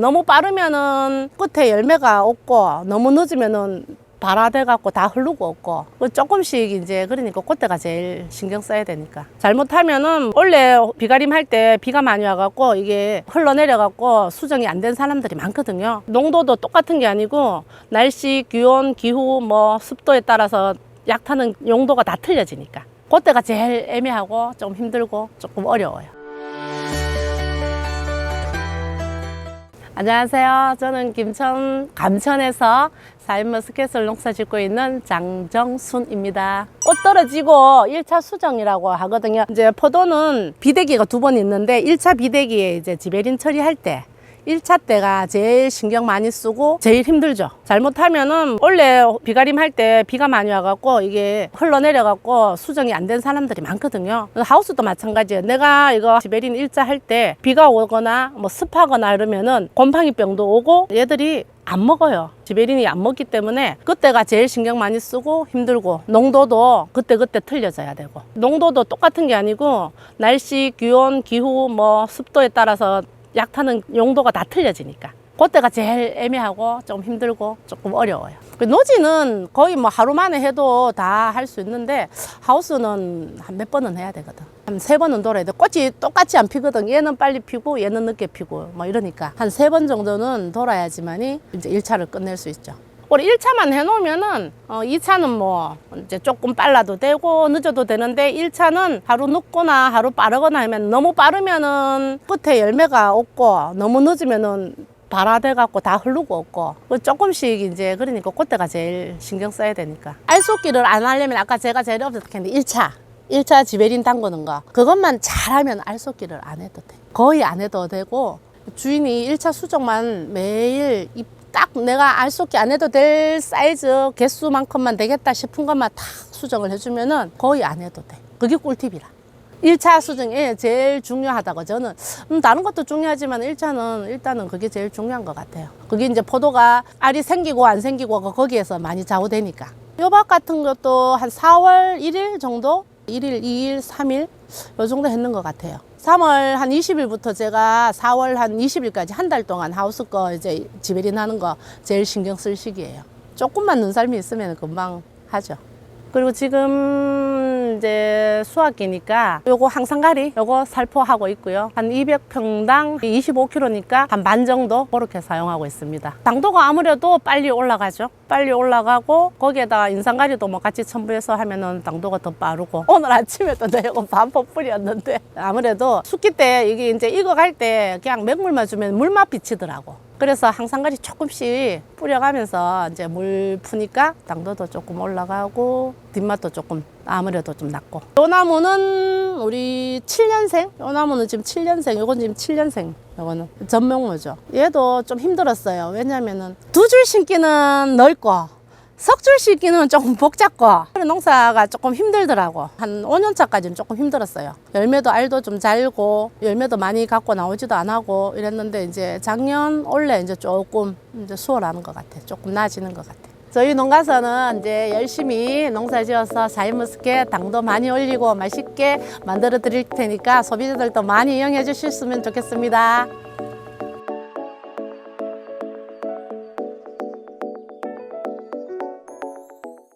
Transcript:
너무 빠르면은 끝에 열매가 없고 너무 늦으면은 발화돼 갖고 다 흐르고 없고 그 조금씩 이제 그러니까 그때가 제일 신경 써야 되니까. 잘못하면은 원래 비가림 할 때 비가 많이 와 갖고 이게 흘러내려 갖고 수정이 안 된 사람들이 많거든요. 농도도 똑같은 게 아니고 날씨 기온 기후 뭐 습도에 따라서 약 타는 용도가 다 틀려지니까. 그때가 제일 애매하고 좀 힘들고 조금 어려워요 안녕하세요. 저는 김천 감천에서 사인머스켓을 농사 짓고 있는 장정순입니다. 꽃 떨어지고 1차 수정이라고 하거든요. 이제 포도는 비대기가 두 번 있는데 1차 비대기에 이제 지베린 처리할 때 1차 때가 제일 신경 많이 쓰고 제일 힘들죠. 잘못하면은 원래 비가림 할 때 비가 많이 와갖고 이게 흘러내려갖고 수정이 안 된 사람들이 많거든요. 하우스도 마찬가지예요. 내가 이거 지베린 1차 할 때 비가 오거나 뭐 습하거나 이러면은 곰팡이병도 오고 얘들이 안 먹어요. 지베린이 안 먹기 때문에 그때가 제일 신경 많이 쓰고 힘들고 농도도 그때그때 틀려져야 되고 농도도 똑같은 게 아니고 날씨, 기온, 기후 뭐 습도에 따라서 약 타는 용도가 다 틀려지니까 그때가 제일 애매하고 좀 힘들고 조금 어려워요. 그 노지는 거의 뭐 하루 만에 해도 다 할 수 있는데 하우스는 한 몇 번은 해야 되거든. 한 세 번은 돌아야 돼. 꽃이 똑같이 안 피거든. 얘는 빨리 피고 얘는 늦게 피고 뭐 이러니까 한 세 번 정도는 돌아야지만이 이제 일차를 끝낼 수 있죠. 우리 1차만 해놓으면은 어, 2차는 뭐 이제 조금 빨라도 되고 늦어도 되는데 1차는 하루 늦거나 하루 빠르거나 하면 너무 빠르면은 끝에 열매가 없고 너무 늦으면은 발화돼 갖고 다 흐르고 없고 그 조금씩 이제 그러니까 그때가 제일 신경 써야 되니까. 알속기를 안 하려면 아까 제가 제일 없었겠는데 1차 1차 지베린 담그는 거 그것만 잘하면 알속기를 안 해도 돼. 거의 안 해도 되고 주인이 1차 수정만 매일 이- 딱 내가 알속기 안 해도 될 사이즈 개수만큼만 되겠다 싶은 것만 탁 수정을 해주면은 거의 안 해도 돼 그게 꿀팁이라 1차 수정이 제일 중요하다고 저는 음, 다른 것도 중요하지만 1차는 일단은 그게 제일 중요한 것 같아요. 그게 이제 포도가 알이 생기고 안 생기고 거기에서 많이 좌우되니까. 요박 같은 것도 한 4월 1일 정도? 1일, 2일, 3일 요 정도 했는 것 같아요. 3월 한 20일부터 제가 4월 한 20일까지 한 달 동안 하우스 거 이제 지베린 하는 거 제일 신경 쓸 시기예요. 조금만 눈살미 있으면 금방 하죠. 그리고 지금 이제 수학기니까 요거 항상가리 요거 살포하고 있고요. 한 200평당 25kg니까 한 반 정도 그렇게 사용하고 있습니다. 당도가 아무래도 빨리 올라가죠. 빨리 올라가고 거기에다가 인상가리도 뭐 같이 첨부해서 하면은 당도가 더 빠르고. 오늘 아침에도 내가 반포 뿌렸는데 아무래도 숙기 때 이게 이제 익어갈 때 그냥 맹물만 주면 물맛 비치더라고. 그래서 항상가리 조금씩 뿌려가면서 이제 물 푸니까 당도도 조금 올라가고 뒷맛도 조금 아무래도 좀 낫고. 요 나무는 우리 7년생? 요 나무는 지금 7년생 요건 지금 7년생 요거는 전명모죠. 얘도 좀 힘들었어요. 왜냐면은 두 줄 심기는 넓고 석줄 심기는 조금 복잡고 농사가 조금 힘들더라고. 한 5년 차까지는 조금 힘들었어요. 열매도 알도 좀 잘고 열매도 많이 갖고 나오지도 안 하고 이랬는데 이제 작년 올해 이제 조금 이제 수월하는 것 같아 조금 나아지는 것 같아 저희 농가서는 이제 열심히 농사 지어서 사이머스켓 당도 많이 올리고 맛있게 만들어 드릴 테니까 소비자들도 많이 이용해 주셨으면 좋겠습니다.